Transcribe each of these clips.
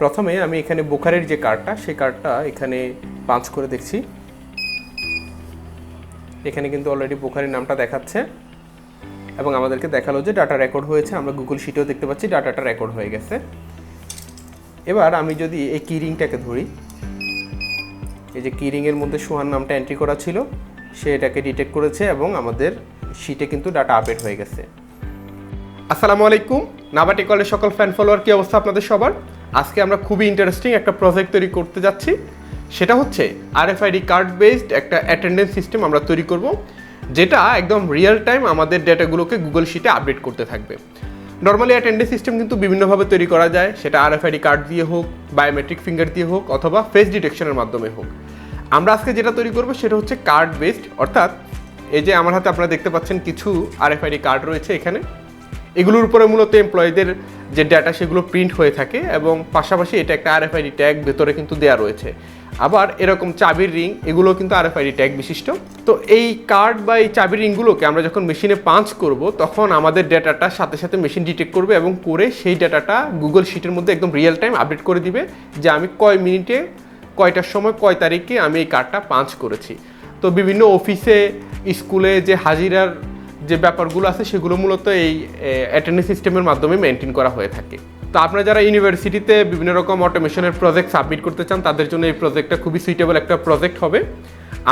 প্রথমে আমি এখানে বোখারের যে কার্ডটা, সেই কার্ডটা এখানে পাঁচ করে দেখছি। এখানে কিন্তু অলরেডি বোখারের নামটা দেখাচ্ছে এবং আমাদেরকে দেখাল যে ডাটা রেকর্ড হয়েছে। আমরা গুগল শিটেও দেখতে পাচ্ছি ডাটাটা রেকর্ড হয়ে গেছে। এবার আমি যদি এই কিরিংটাকে ধরি, এই যে কিরিংয়ের মধ্যে সোহান নামটা এন্ট্রি করা ছিল, সে এটাকে ডিটেক্ট করেছে এবং আমাদের শিটে কিন্তু ডাটা আপডেট হয়ে গেছে। আসসালামু আলাইকুম। নাবাটি কলের সকল ফ্যান ফলোয়ার কি অবস্থা আপনাদের সবার? আজকে আমরা খুবই ইন্টারেস্টিং একটা প্রজেক্ট তৈরি করতে যাচ্ছি। সেটা হচ্ছে আর আরএফআইডি কার্ড বেসড একটা অ্যাটেন্ডেন্স সিস্টেম আমরা তৈরি করব, যেটা একদম রিয়েল টাইম আমাদের ডেটাগুলোকে গুগল শিটে আপডেট করতে থাকবে। নর্মালি অ্যাটেন্ডেন্স সিস্টেম কিন্তু বিভিন্নভাবে তৈরি করা যায়, সেটা আর আরএফআইডি কার্ড দিয়ে হোক বায়োমেট্রিক ফিঙ্গার দিয়ে হোক, অথবা ফেস ডিটেকশনের মাধ্যমে হোক। আমরা আজকে যেটা তৈরি করব সেটা হচ্ছে কার্ড বেসড অর্থাৎ এই যে আমার হাতে আপনারা দেখতে পাচ্ছেন কিছু আর আরএফআইডি কার্ড রয়েছে এখানে। এগুলোর উপরে মূলত এমপ্লয়ীদের যে ডাটা সেগুলো প্রিন্ট হয়ে থাকে এবং পাশাপাশি এটা একটা আরএফআইডি ট্যাগ ভেতরে কিন্তু দেওয়া রয়েছে। আবার এরকম চাবির রিং এগুলো কিন্তু আরএফআইডি ট্যাগ বিশিষ্ট। তো এই কার্ড বা এই চাবির রিংগুলোকে আমরা যখন মেশিনে পাঞ্চ করব, তখন আমাদের ডেটাটা সাথে সাথে মেশিন ডিটেক্ট করবে এবং করে সেই ডাটাটা গুগল শিটের মধ্যে একদম রিয়েল টাইম আপডেট করে দিবে যে আমি কয় মিনিটে, কয়টার সময়, কয় তারিখে আমি এই কার্ডটা পাঞ্চ করেছি। তো বিভিন্ন অফিসে স্কুলে যে হাজিরার যে ব্যাপারগুলো আছে, সেগুলো মূলত এই অ্যাটেন্ডেন্স সিস্টেমের মাধ্যমে মেনটেন করা হয়ে থাকে। তো আপনারা যারা ইউনিভার্সিটিতে বিভিন্ন রকম অটোমেশনের প্রজেক্ট সাবমিট করতে চান, তাদের জন্য এই প্রজেক্টটা খুবই সুইটেবল একটা প্রজেক্ট হবে।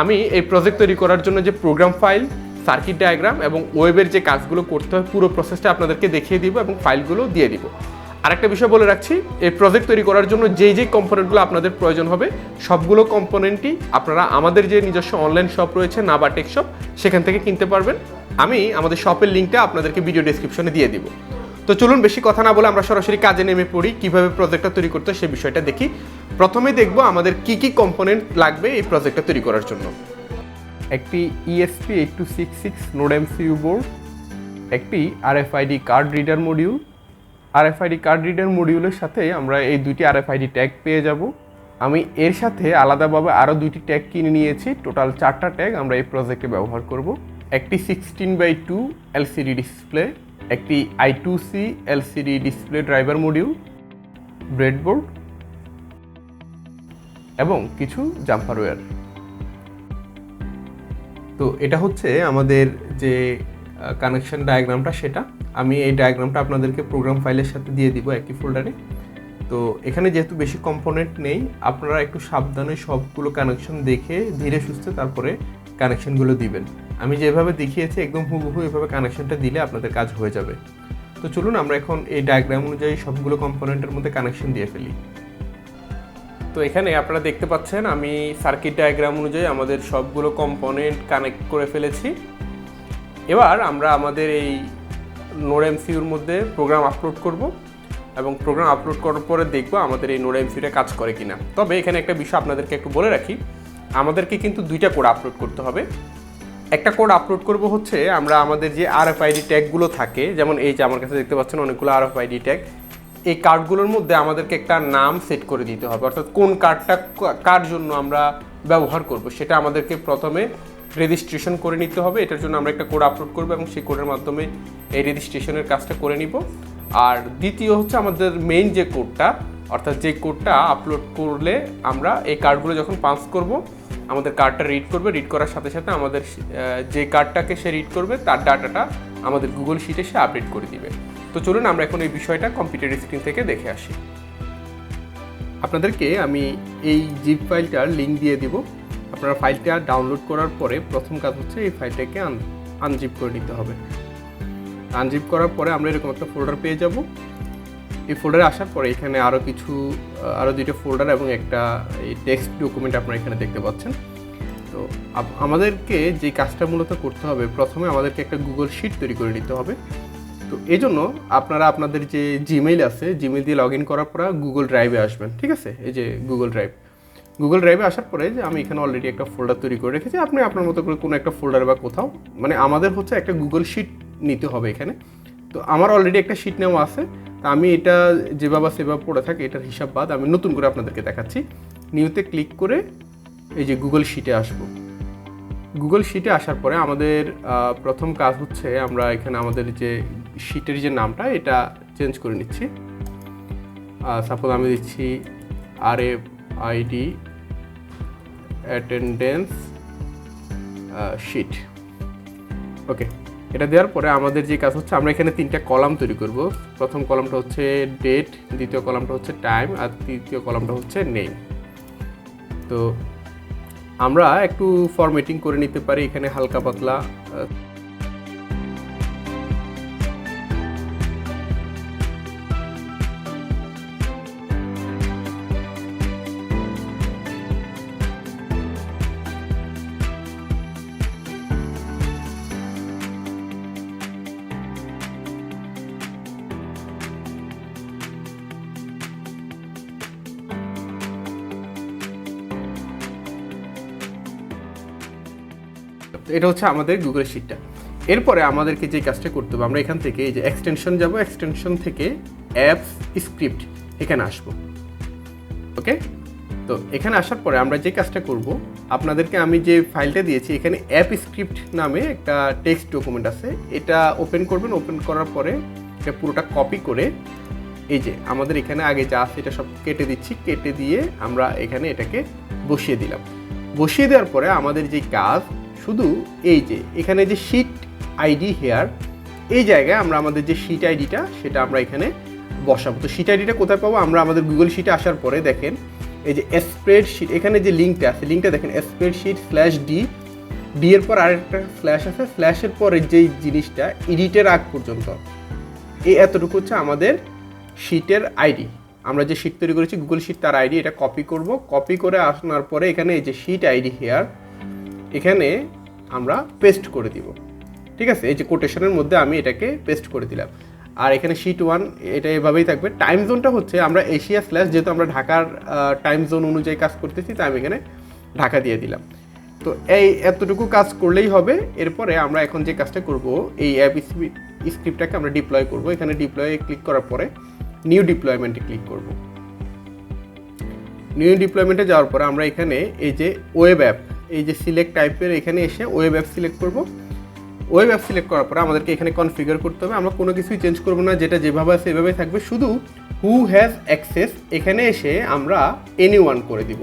আমি এই প্রজেক্ট তৈরি করার জন্য যে প্রোগ্রাম ফাইল সার্কিট ডায়াগ্রাম এবং ওয়েবের যে কাজগুলো করতে হয়, পুরো প্রসেসটা আপনাদেরকে দেখিয়ে দিব এবং ফাইলগুলো দিয়ে দিব। আরেকটা বিষয় বলে রাখছি, এই প্রজেক্ট তৈরি করার জন্য যেই যেই কম্পোনেন্টগুলো আপনাদের প্রয়োজন হবে, সবগুলো কম্পোনেন্টই আপনারা আমাদের যে নিজস্ব অনলাইন শপ রয়েছে নাবা টেক শপ সেখান থেকে কিনতে পারবেন। আমি আমাদের শপের লিঙ্কটা আপনাদেরকে ভিডিও ডেসক্রিপশনে দিয়ে দিব। তো চলুন বেশি কথা না বলে আমরা সরাসরি কাজে নেমে পড়ি, কীভাবে প্রজেক্টটা তৈরি করতে সেই বিষয়টা দেখি। প্রথমে দেখব আমাদের কি কি কম্পোনেন্ট লাগবে এই প্রজেক্টটা তৈরি করার জন্য। একটি ESP eight two six six node MCU board একটি RFID card reader module RFID card reader মডিউলের সাথে আমরা এই দুইটি আরএফআইডি ট্যাগ পেয়ে যাব। আমি এর সাথে আলাদাভাবে আরও দুইটি ট্যাগ কিনে নিয়েছি। টোটাল চারটা ট্যাগ আমরা এই প্রজেক্টে ব্যবহার করব। একটি sixteen by two LCD display একটি I two C LCD display driver module breadboard এবং কিছু জাম্পারওয়্যার তো এটা হচ্ছে আমাদের যে কানেকশন ডায়াগ্রামটা সেটা। আমি এই ডায়াগ্রামটা আপনাদেরকে প্রোগ্রাম ফাইলের সাথে দিয়ে দিব একই ফোল্ডারে তো এখানে যেহেতু বেশি কম্পোনেন্ট নেই, আপনারা একটু সাবধানে সবগুলো কানেকশন দেখে ধীরে সুস্থে তারপরে কানেকশনগুলো দিবেন। আমি যেভাবে দেখিয়েছি, একদম হুবহু এভাবে কানেকশনটা দিলে আপনাদের কাজ হয়ে যাবে। তো চলুন আমরা এখন এই ডায়াগ্রাম অনুযায়ী সবগুলো কম্পোনেন্টের মধ্যে কানেকশন দিয়ে ফেলি। তো এখানে আপনারা দেখতে পাচ্ছেন, আমি সার্কিট ডায়াগ্রাম অনুযায়ী আমাদের সবগুলো কম্পোনেন্ট কানেক্ট করে ফেলেছি। এবার আমরা আমাদের এই নোড এমসিউর মধ্যে প্রোগ্রাম আপলোড করব এবং প্রোগ্রাম আপলোড করার পরে দেখব আমাদের এই নোড এমসিউটা কাজ করে কিনা। তবে এখানে একটা বিষয় আপনাদেরকে একটু বলে রাখি আমাদেরকে কিন্তু দুইটা কোড আপলোড করতে হবে। একটা কোড আপলোড করব হচ্ছে আমরা আমাদের যে আর এফ আরএফআইডি ট্যাগগুলো থাকে, যেমন এই যে আমার কাছে দেখতে পাচ্ছেন অনেকগুলো আরএফআইডি ট্যাগ এই কার্ডগুলোর মধ্যে আমাদেরকে একটা নাম সেট করে দিতে হবে। অর্থাৎ কোন কার্ডটা কার জন্য আমরা ব্যবহার করব, সেটা আমাদেরকে প্রথমে রেজিস্ট্রেশন করে নিতে হবে। এটার জন্য আমরা একটা কোড আপলোড করব এবং সেই কোডের মাধ্যমে এই রেজিস্ট্রেশনের কাজটা করে নিব। আর দ্বিতীয় হচ্ছে আমাদের মেইন যে কোডটা অর্থাৎ যে কোডটা আপলোড করলে আমরা এই কার্ডগুলো যখন পাস করব, আমাদের কার্ডটা রিড করবে রিড করার সাথে সাথে আমাদের যে কার্ডটাকে সে রিড করবে, তার ডাটাটা আমাদের গুগল শিটে সে আপডেট করে দিবে। তো চলুন আমরা এখন এই বিষয়টা কম্পিউটার স্ক্রিন থেকে দেখে আসি। আপনাদেরকে আমি এই জিপ ফাইলটার লিঙ্ক দিয়ে দিব। আপনারা ফাইলটা ডাউনলোড করার পরে প্রথম কাজ হচ্ছে এই ফাইলটাকে আন আনজিপ করে নিতে হবে। আনজিপ করার পরে আমরা এরকম একটা ফোল্ডার পেয়ে যাব। এই ফোল্ডারে আসার পরে এখানে আরও কিছু আরও দুইটা ফোল্ডার এবং একটা, এই টেক্সট ডকুমেন্ট আপনারা এখানে দেখতে পাচ্ছেন। তো আমাদেরকে যে কাজটা মূলত করতে হবে, প্রথমে আমাদেরকে একটা গুগল শিট তৈরি করে নিতে হবে। তো এই জন্য আপনারা আপনাদের যে জিমেইল আছে জিমেইল দিয়ে লগ ইন করার পর গুগল ড্রাইভে আসবেন, ঠিক আছে? এই যে গুগল ড্রাইভ গুগল ড্রাইভে আসার পরে যে আমি এখানে অলরেডি একটা ফোল্ডার তৈরি করে রেখেছি। আপনি আপনার মতো করে কোনো একটা ফোল্ডার বা কোথাও মানে আমাদের হচ্ছে একটা গুগল শিট নিতে হবে এখানে। তো আমার অলরেডি একটা শিট নেওয়া আছে। তা আমি এটা যেভাবে সেভাবে পড়ে থাকে, এটার হিসাব বাদ আমি নতুন করে আপনাদেরকে দেখাচ্ছি। নিউতে ক্লিক করে এই যে গুগল শিটে আসব। গুগল শিটে আসার পরে আমাদের প্রথম কাজ হচ্ছে আমরা এখানে আমাদের যে শিটের যে নামটা, এটা চেঞ্জ করে নিচ্ছি। সাপোজ আমি দিচ্ছি R F ID attendance sheet okay এটা দেওয়ার পরে আমাদের যে কাজ হচ্ছে, আমরা এখানে তিনটা কলাম তৈরি করব। প্রথম কলামটা হচ্ছে ডেট দ্বিতীয় কলামটা হচ্ছে টাইম আর তৃতীয় কলামটা হচ্ছে নেম তো আমরা একটু ফর্মেটিং করে নিতে পারি, এখানে হালকা পাতলা এটা হচ্ছে আমাদের গুগল শিটটা এরপরে আমাদেরকে যে কাজটা করতে হবে, আমরা এখান থেকে এই যে এক্সটেনশন যাব এক্সটেনশন থেকে অ্যাপস স্ক্রিপ্ট এখানে আসব। ওকে তো এখানে আসার পরে আমরা যে কাজটা করব, আপনাদেরকে আমি যে ফাইলটা দিয়েছি, এখানে অ্যাপ স্ক্রিপ্ট নামে একটা টেক্সট ডকুমেন্ট আছে। এটা ওপেন করবেন ওপেন করার পরে এটা পুরোটা কপি করে এই যে আমাদের এখানে আগে যা আছে এটা সব কেটে দিচ্ছি। কেটে দিয়ে আমরা এখানে এটাকে বসিয়ে দিলাম। বসিয়ে দেওয়ার পরে আমাদের যে কাজ শুধু এই যে, এখানে যে শিট আইডি হেয়ার এই জায়গায় আমরা আমাদের যে শিট আইডিটা সেটা আমরা এখানে বসাবো। তো শিট আইডিটা কোথায় পাবো? আমরা আমাদের গুগল শিটে আসার পরে দেখেন, এই যে স্প্রেড শিট এখানে যে লিঙ্কটা আছে লিঙ্কটা দেখেন spreadsheet slash D D এর পর আরেকটা স্ল্যাশ আছে স্ল্যাশের পরে যেই জিনিসটা এডিটের আগ পর্যন্ত, এই এতটুকু হচ্ছে আমাদের শিটের আইডি আমরা যে শিট তৈরি করেছি গুগল শিট তার আইডি এটা কপি করব। কপি করে আসার পরে এখানে এই যে শিট আইডি হেয়ার এখানে আমরা পেস্ট করে দিব। ঠিক আছে? এই যে কোটেশনের মধ্যে আমি এটাকে পেস্ট করে দিলাম। আর এখানে শিট ওয়ান এটা এভাবেই থাকবে। টাইম জোনটা হচ্ছে আমরা এশিয়া স্ল্যাশ যেহেতু আমরা ঢাকার টাইম জোন অনুযায়ী কাজ করতেছি, তাই আমি এখানে ঢাকা দিয়ে দিলাম। তো এই এতটুকু কাজ করলেই হবে। এরপরে আমরা এখন যে কাজটা করব, এই অ্যাপ স্ক্রিপ্টটাকে আমরা ডিপ্লয় করব। এখানে ডিপ্লয়ে ক্লিক করার পরে নিউ ডিপ্লয়মেন্টে ক্লিক করব। নিউ ডিপ্লয়মেন্টে যাওয়ার পরে আমরা এখানে এই যে ওয়েব অ্যাপ এই যে সিলেক্ট টাইপের এখানে এসে ওয়েব অ্যাপ সিলেক্ট করব। ওয়েব অ্যাপ সিলেক্ট করার পরে আমাদেরকে এখানে কনফিগার করতে হবে। আমরা কোনো কিছুই চেঞ্জ করব না, যেটা যেভাবে আছে এভাবেই থাকবে। শুধু হু হ্যাজ অ্যাক্সেস এখানে এসে আমরা এনি ওয়ান করে দিব।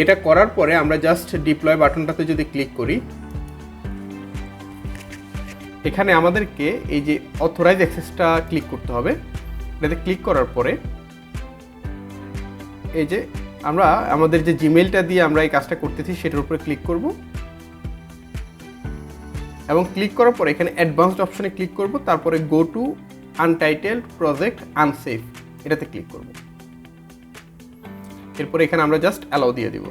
এটা করার পরে আমরা জাস্ট ডিপ্লয় বাটনটাতে যদি ক্লিক করি, এখানে আমাদেরকে এই যে অথরাইজ অ্যাক্সেসটা ক্লিক করতে হবে। এটাতে ক্লিক করার পরে এই যে আমরা আমাদের যে জিমেলটা দিয়ে আমরা এই কাজটা করতেছি, সেটার উপরে ক্লিক করব। এবং ক্লিক করার পরে এখানে অ্যাডভান্সড অপশনে ক্লিক করব, তারপরে go to untitled project unsaved এটাতে ক্লিক করব। এরপর এখানে আমরা জাস্ট অ্যালাউ দিয়ে দিব।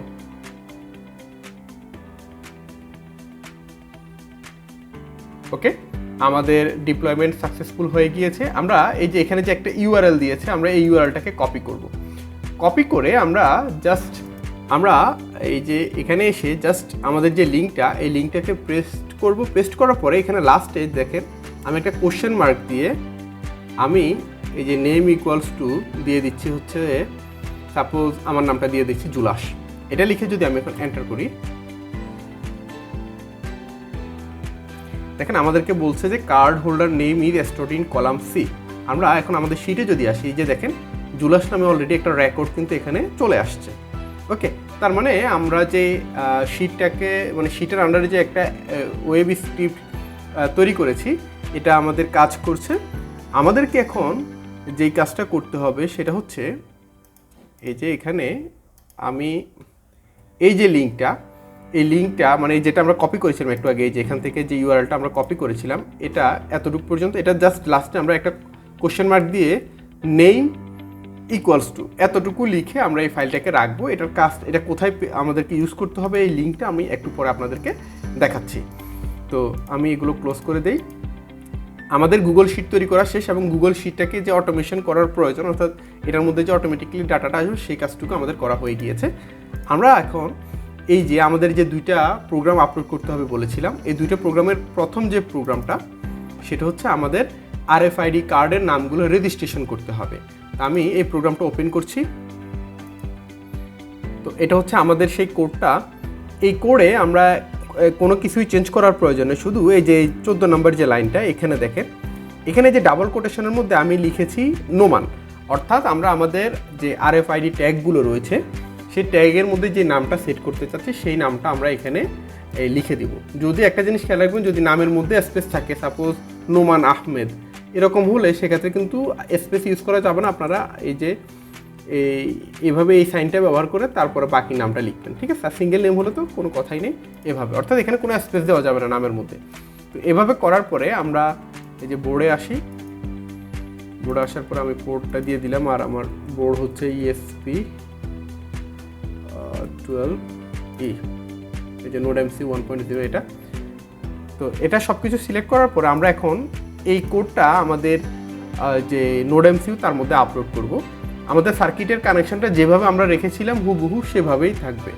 ওকে আমাদের ডিপ্লয়মেন্ট সাকসেসফুল হয়ে গিয়েছে। আমরা এই যে এখানে যে একটা ইউআরএল দিয়েছে, আমরা এই ইউআরএলটাকে কপি করব। কপি করে আমরা জাস্ট আমরা এই যে এখানে এসে জাস্ট আমাদের যে লিঙ্কটা এই লিঙ্কটাকে পেস্ট করব। পেস্ট করার পরে এখানে লাস্টে দেখেন, আমি একটা কোশ্চেন মার্ক দিয়ে আমি এই যে নেম ইকুয়ালস টু দিয়ে দিচ্ছি হচ্ছে সাপোজ আমার নামটা দিয়ে দিচ্ছি জুলাস। এটা লিখে যদি আমি এখন এন্টার করি, দেখেন আমাদেরকে বলছে যে card holder name is in column C আমরা এখন আমাদের শিটে যদি আসি যে দেখেন জুলাস নামে অলরেডি একটা রেকর্ড কিন্তু এখানে চলে আসছে। ওকে তার মানে আমরা যে শিটটাকে মানে শিটের আন্ডারে যে একটা ওয়েব স্ক্রিপ্ট তৈরি করেছি, এটা আমাদের কাজ করছে। আমাদেরকে এখন যেই কাজটা করতে হবে সেটা হচ্ছে, এই যে এখানে আমি, এই যে লিঙ্কটা এই লিঙ্কটা মানে যেটা আমরা কপি করেছিলাম একটু আগে যে এখান থেকে যে ইউআরএলটা আমরা কপি করেছিলাম, এটা এতটুকু পর্যন্ত, এটা জাস্ট লাস্টে আমরা একটা কোশ্চেন মার্ক দিয়ে নেম ইকুয়ালস টু এতটুকু লিখে আমরা এই ফাইলটাকে রাখব। এটার কাজ এটা কোথায় আমাদেরকে ইউজ করতে হবে, এই লিঙ্কটা আমি একটু পরে আপনাদেরকে দেখাচ্ছি। তো আমি এগুলো ক্লোজ করে দেই। আমাদের গুগল শিট তৈরি করা শেষ এবং গুগল শিটটাকে যে অটোমেশন করার প্রয়োজন, অর্থাৎ এটার মধ্যে যে অটোমেটিকলি ডাটাটা আসবে, সেই কাজটুকু আমাদের করা হয়ে গিয়েছে। আমরা এখন এই যে আমাদের যে দুইটা প্রোগ্রাম আপলোড করতে হবে বলেছিলাম, এই দুইটা প্রোগ্রামের প্রথম যে প্রোগ্রামটা সেটা হচ্ছে আমাদের আর আরএফআইডি কার্ডের নামগুলো রেজিস্ট্রেশন করতে হবে। আমি এই প্রোগ্রামটা ওপেন করছি। তো এটা হচ্ছে আমাদের সেই কোডটা। এই কোডে আমরা কোনো কিছুই চেঞ্জ করার প্রয়োজন নেই। শুধু এই যে চোদ্দ নম্বর যে লাইনটা, এখানে দেখেন। এখানে যে ডাবল কোটেশনের মধ্যে আমি লিখেছি নোমান। অর্থাৎ আমরা আমাদের যে আর এফ আইডি ট্যাগগুলো রয়েছে, সেই ট্যাগের মধ্যে যে নামটা সেট করতে চাচ্ছি, সেই নামটা আমরা এখানে লিখে দিব। যদি একটা জিনিস খেয়াল রাখবেন, যদি নামের মধ্যে স্পেস থাকে, সাপোজ নোমান আহমেদ এরকম হলে সেক্ষেত্রে কিন্তু স্পেস ইউজ করা যাবে না। আপনারা এই যে, এই, এভাবে এই সাইনটা ব্যবহার করে তারপরে বাকি নামটা লিখবেন, ঠিক আছে? সিঙ্গেল নেম হলে তো কোনো কথাই নেই এভাবে। অর্থাৎ এখানে কোনো স্পেস দেওয়া যাবে না নামের মধ্যে। তো এভাবে করার পরে আমরা এই যে বোর্ডে আসি। বোর্ডে আসার পরে আমি পোর্টটা দিয়ে দিলাম আর আমার বোর্ড হচ্ছে ইএসপি টুয়েলভ ই। এই যে node MC one point zero এটা। তো এটা সব কিছু সিলেক্ট করার পরে আমরা এখন এই কোডটা আমাদের যে নোড এমসিউ তার মধ্যে আপলোড করব। আমাদের সার্কিটের কানেকশনটা যেভাবে আমরা রেখেছিলাম, হুবহু সেভাবেই থাকবে।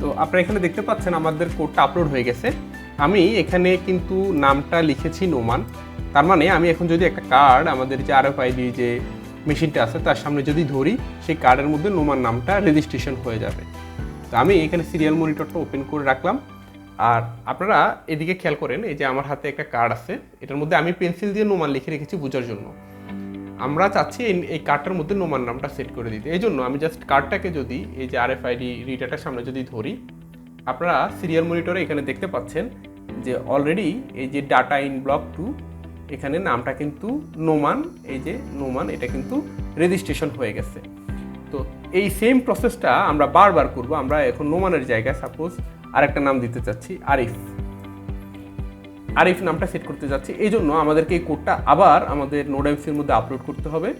তো আপনারা এখানে দেখতে পাচ্ছেন আমাদের কোডটা আপলোড হয়ে গেছে। আমি এখানে কিন্তু নামটা লিখেছি নোমান তার মানে আমি এখন যদি একটা কার্ড আমাদের যে আর আইডি যে মেশিনটা আছে, তার সামনে যদি ধরি, সেই কার্ডের মধ্যে নোমান নামটা রেজিস্ট্রেশন হয়ে যাবে। তো আমি এখানে সিরিয়াল মনিটরটা ওপেন করে রাখলাম। আর আপনারা এদিকে খেয়াল করেন, এই যে আমার হাতে একটা কার্ড আছে, এটার মধ্যে আমি পেন্সিল দিয়ে নোমান লিখে রেখেছি বোঝার জন্য। আমরা চাচ্ছি এই- এই কার্ডটার মধ্যে নোমান নামটা সেট করে দিতে। এই জন্য আমি জাস্ট কার্ডটাকে যদি, এই যে আর এফ আইডি রিডারটার সামনে যদি ধরি, আপনারা সিরিয়াল মনিটরে এখানে দেখতে পাচ্ছেন যে অলরেডি এই যে ডাটা ইন ব্লক টু এখানে নামটা কিন্তু নোমান, এই যে নোমান, এটা কিন্তু রেজিস্ট্রেশন হয়ে গেছে। তো এই সেম প্রসেসটা আমরা বারবার করব, আমরা এখন নোমানের জায়গায় সাপোজ আরেকটা নাম দিতে চাচ্ছি, আরিফ। আরিফ নামটা সেট করতে যাচ্ছি এই জন্য আমাদেরকে এই কোডটা আবার আমাদের নোড এমসির মধ্যে আপলোড করতে হবে।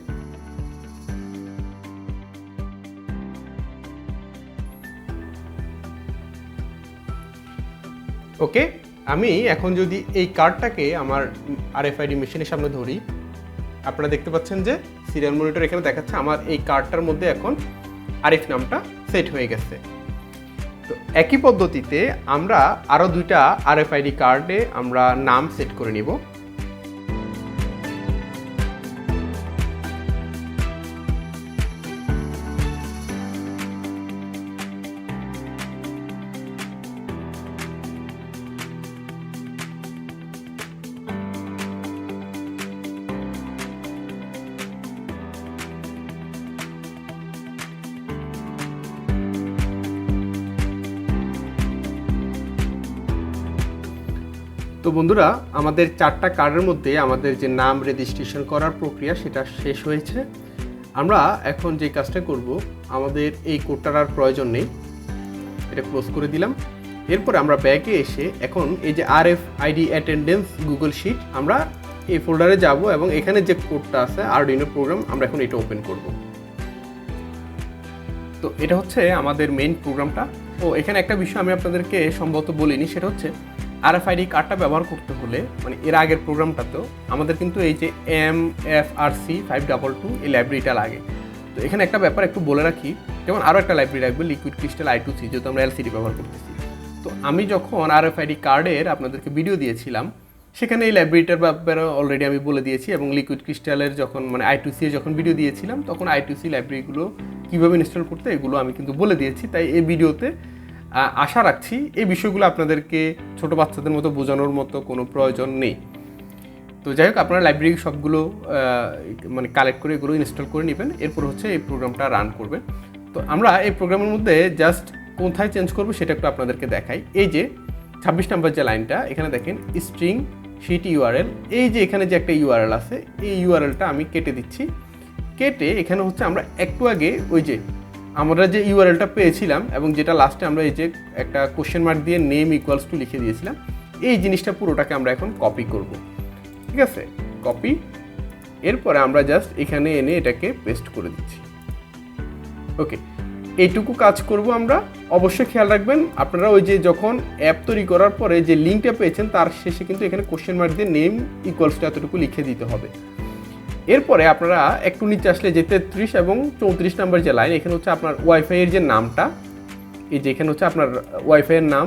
ওকে আমি এখন যদি এই কার্ডটাকে আমার আরএফআইডি মেশিনের সামনে ধরি। আপনারা দেখতে পাচ্ছেন যে সিরিয়াল মনিটর এখানে দেখাচ্ছে আমার এই কার্ডটার মধ্যে এখন আরিফ নামটা সেট হয়ে গেছে। তো একই পদ্ধতিতে আমরা আরও দুইটা আর এফ আরএফআইডি কার্ডে আমরা নাম সেট করে নিব। বন্ধুরা, আমাদের চারটা কার্ডের মধ্যে আমাদের যে নাম রেজিস্ট্রেশন করার প্রক্রিয়া সেটা শেষ হয়েছে। আমরা এখন যে কাজটা করব, আমাদের এই কোডটার আর প্রয়োজন নেই। এটা ক্লোজ করে দিলাম। এরপরে আমরা ব্যাকে এসে এখন এই যে R F ID attendance Google sheet, আমরা এই ফোল্ডারে যাব এবং এখানে যে কোডটা আছে আরডিনো প্রোগ্রাম আমরা এখন এটা ওপেন করব। তো এটা হচ্ছে আমাদের মেইন প্রোগ্রামটা ও এখানে একটা বিষয় আমি আপনাদেরকে সম্ভবত বলিনি, সেটা হচ্ছে আরএফআইডি কার্ডটা ব্যবহার করতে হলে মানে এর আগের প্রোগ্রামটাতেও আমাদের কিন্তু এই যে M F R C five double two এই লাইব্রেরিটা লাগে। তো এখানে একটা ব্যাপার একটু বলে রাখি, যেমন আরও একটা লাইব্রেরি রাখবে liquid crystal I two C যেহেতু আমরা এলসিডি ব্যবহার করতেছি। তো আমি যখন আর এফ আরএফআইডি কার্ডের আপনাদেরকে ভিডিও দিয়েছিলাম, সেখানে এই লাইব্রেরিটার ব্যাপারে অলরেডি আমি বলে দিয়েছি এবং লিকুইড ক্রিস্টালের যখন মানে আই টু সি যখন ভিডিও দিয়েছিলাম, তখন আই টু সি লাইব্রেরিগুলো কীভাবে ইনস্টল করতে এগুলো আমি কিন্তু বলে দিয়েছি। তাই এই ভিডিওতে আশা রাখছি এই বিষয়গুলো আপনাদেরকে ছোট বাচ্চাদের মতো বোঝানোর মতো কোনো প্রয়োজন নেই। তো যাই হোক, আপনারা লাইব্রেরি সবগুলো মানে কালেক্ট করে এগুলো ইনস্টল করে নেবেন। এরপর হচ্ছে এই প্রোগ্রামটা রান করবেন। তো আমরা এই প্রোগ্রামের মধ্যে জাস্ট কোথায় চেঞ্জ করব সেটা একটু আপনাদেরকে দেখাই। এই যে ছাব্বিশ নাম্বার যে লাইনটা এখানে দেখেন স্ট্রিং শিট ইউআরএল এই যে এখানে যে একটা ইউআরএল আছে, এই ইউআরএলটা আমি কেটে দিচ্ছি। কেটে এখানে হচ্ছে আমরা একটু আগে ওই যে আমরা যে ইউআরএলটা পেয়েছিলাম এবং যেটা লাস্টে আমরা এই যে একটা কোশ্চেন মার্ক দিয়ে নেম ইকুয়ালস টু লিখে দিয়েছিলাম, এই জিনিসটা পুরোটাকে আমরা এখন কপি করব। ঠিক আছে? কপি এরপরে আমরা জাস্ট এখানে এনে এটাকে পেস্ট করে দিচ্ছি। ওকে এইটুকু কাজ করব আমরা। অবশ্যই খেয়াল রাখবেন, আপনারা ওই যে যখন অ্যাপ তৈরি করার পরে যে লিঙ্কটা পেয়েছেন, তার শেষে কিন্তু এখানে কোশ্চেন মার্ক দিয়ে নেম ইকুয়ালস টু এতটুকু লিখে দিতে হবে। এরপরে আপনারা একটু নিচে আসলে যে তেত্রিশ এবং চৌত্রিশ নাম্বার যে লাইন এখানে হচ্ছে আপনার ওয়াইফাইয়ের যে নামটা, এই যে এখানে হচ্ছে আপনার ওয়াইফাইয়ের নাম,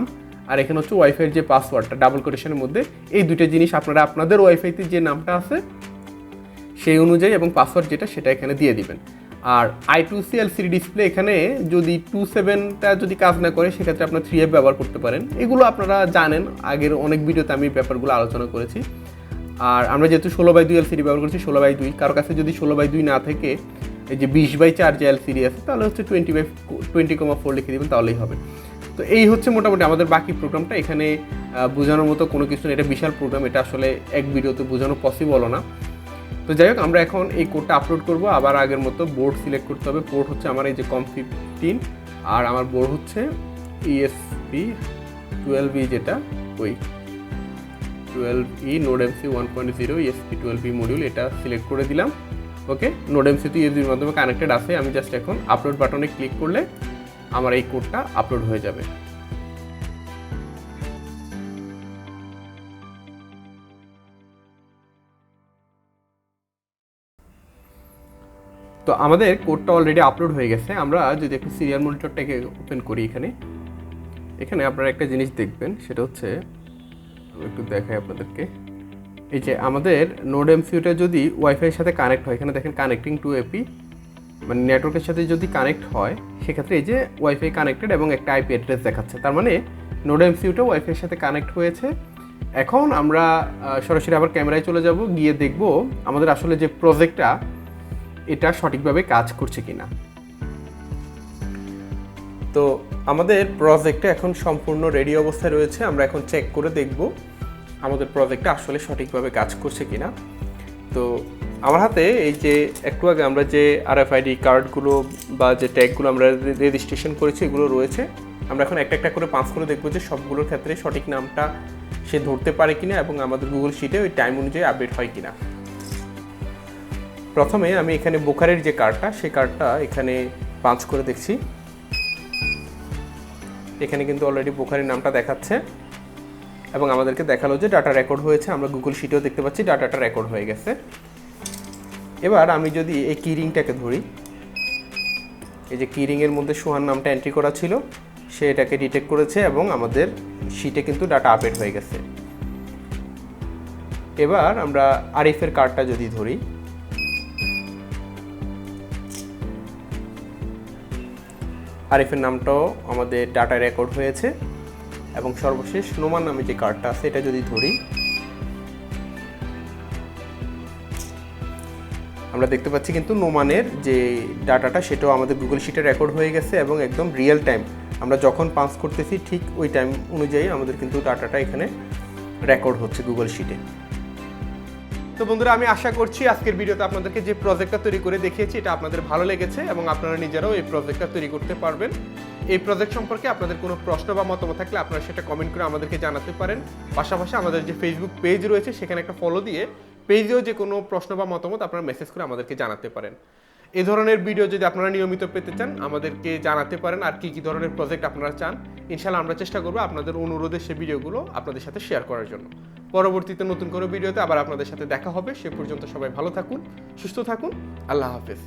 আর এখানে হচ্ছে ওয়াইফাইয়ের যে পাসওয়ার্ডটা ডাবল কোটেশনের মধ্যে, এই দুটো জিনিস আপনারা আপনাদের ওয়াইফাইতে যে নামটা আছে, সেই অনুযায়ী এবং পাসওয়ার্ড যেটা, সেটা এখানে দিয়ে দিবেন। আর I two C LCD display এখানে যদি টু সেভেনটা যদি কাজ না করে, সেক্ষেত্রে আপনার থ্রি এফ ব্যবহার করতে পারেন। এগুলো আপনারা জানেন, আগের অনেক ভিডিওতে আমি ব্যাপারগুলো আলোচনা করেছি। আর আমরা যেহেতু ষোলো বাই দুই এলসিডি ব্যবহার করছি, ষোলো বাই দুই। কারও কাছে যদি ষোলো বাই দুই না থাকে, এই যে বিশ বাই চার যে এলসিডি আছে, তাহলে হচ্ছে twenty by twenty comma four লিখে দেবেন, তাহলেই হবে। তো এই হচ্ছে মোটামুটি আমাদের বাকি প্রোগ্রামটা। এখানে বোঝানোর মতো কোনো কিছু এটা বিশাল প্রোগ্রাম, এটা আসলে এক ভিডিওতে বোঝানো পসিবলও না। তো যাই হোক, আমরা এখন এই কোডটা আপলোড করব। আবার আগের মতো বোর্ড সিলেক্ট করতে হবে। পোর্ট হচ্ছে আমার এই যে কম ফিফটিন আর আমার বোর্ড হচ্ছে E ইএসপি টুয়েলভ ই যেটা, ওই। Twelve E node MC one point zero ESP twelve E module এটা সিলেক্ট করে দিলাম। ওকে নোড এমসি তো ইউএসবির মাধ্যমে কানেক্টেড আছে। আমি জাস্ট এখন আপলোড বাটনে ক্লিক করলে আমার এই কোডটা আপলোড হয়ে যাবে। তো আমাদের কোডটা অলরেডি আপলোড হয়ে গেছে। আমরা যদি একটু সিরিয়াল মনিটরটাকে ওপেন করি এখানে। এখানে আপনারা একটা জিনিস দেখবেন, সেটা হচ্ছে একটু দেখাই আপনাদেরকে। এই যে আমাদের নোড এমসিউটা যদি ওয়াইফাইয়ের সাথে কানেক্ট হয়, এখানে দেখেন কানেক্টিং টু এপি মানে নেটওয়ার্কের সাথে যদি কানেক্ট হয়, সেক্ষেত্রে এই যে ওয়াইফাই কানেক্টেড এবং একটা আইপি অ্যাড্রেস দেখাচ্ছে। তার মানে নোড এমসিউটা ওয়াইফাইয়ের সাথে কানেক্ট হয়েছে। এখন আমরা সরাসরি আবার ক্যামেরায় চলে যাব, গিয়ে দেখব আমাদের আসলে যে প্রজেক্টটা এটা সঠিকভাবে কাজ করছে কিনা। তো আমাদের প্রজেক্টটা এখন সম্পূর্ণ রেডি অবস্থায় রয়েছে, আমরা এখন চেক করে দেখব। আমাদের প্রজেক্টটা আসলে সঠিকভাবে কাজ করছে কিনা। তো আমার হাতে এই যে একটু আগে আমরা যে আর এফ আরএফআইডি কার্ডগুলো বা যে ট্যাগগুলো আমরা রেজিস্ট্রেশন করেছি, এগুলো রয়েছে। আমরা এখন একটা একটা করে পাঁচ করে দেখব যে সবগুলোর ক্ষেত্রে সঠিক নামটা সে ধরতে পারে কিনা এবং আমাদের গুগল শিটে ওই টাইম অনুযায়ী আপডেট হয় কিনা। প্রথমে আমি এখানে বোকারের যে কার্ডটা সেই কার্ডটা এখানে পাঁচ করে দেখছি। এখানে কিন্তু অলরেডি বোকারের নামটা দেখাচ্ছে। এবং আমাদেরকে দেখাল যে ডাটা রেকর্ড হয়েছে, আমরা গুগল শিটেও দেখতে পাচ্ছি ডাটাটা রেকর্ড হয়ে গেছে। এবার আমি যদি এই কিরিংটাকে ধরি, এই যে কিরিংয়ের মধ্যে সোহান নামটা এন্ট্রি করা ছিল, সে এটাকে ডিটেক্ট করেছে এবং আমাদের শিটে কিন্তু ডাটা আপডেট হয়ে গেছে। এবার আমরা আরিফের কার্ডটা যদি ধরি আরিফের নামটাও আমাদের ডাটা রেকর্ড হয়েছে। এবং সর্বশেষ নোমান নামে যে কার্ডটা আছে, এটা যদি ধরি, আমরা দেখতে পাচ্ছি কিন্তু নোমানের যে ডাটাটা, সেটাও আমাদের গুগল শিটে রেকর্ড হয়ে গেছে এবং একদম রিয়েল টাইম আমরা যখন পাস করতেছি, ঠিক ওই টাইম অনুযায়ী আমাদের কিন্তু ডাটাটা এখানে রেকর্ড হচ্ছে গুগল শিটে তো বন্ধুরা, আমি আশা করছি আজকের ভিডিওতে আপনাদেরকে যে প্রজেক্টটা তৈরি করে দেখিয়েছি, এটা আপনাদের ভালো লেগেছে এবং আপনারা নিজেরাও এই প্রজেক্টটা তৈরি করতে পারবেন। এই প্রজেক্ট সম্পর্কে আপনাদের কোনো প্রশ্ন বা মতামত থাকলে আপনারা সেটা কমেন্ট করে আমাদেরকে জানাতে পারেন। পাশাপাশি আমাদের যে ফেসবুক পেজ রয়েছে, সেখানে একটা ফলো দিয়ে পেজেও যে কোনো প্রশ্ন বা মতামত আপনারা মেসেজ করে আমাদেরকে জানাতে পারেন। এই ধরনের ভিডিও যদি আপনারা নিয়মিত পেতে চান, আমাদেরকে জানাতে পারেন আর কি কি ধরনের প্রজেক্ট আপনারা চান ইনশাল্লাহ আমরা চেষ্টা করব আপনাদের অনুরোধে সে ভিডিওগুলো আপনাদের সাথে শেয়ার করার জন্য। পরবর্তীতে নতুন করে ভিডিওতে আবার আপনাদের সাথে দেখা হবে। সে পর্যন্ত সবাই ভালো থাকুন, সুস্থ থাকুন। আল্লাহ হাফেজ।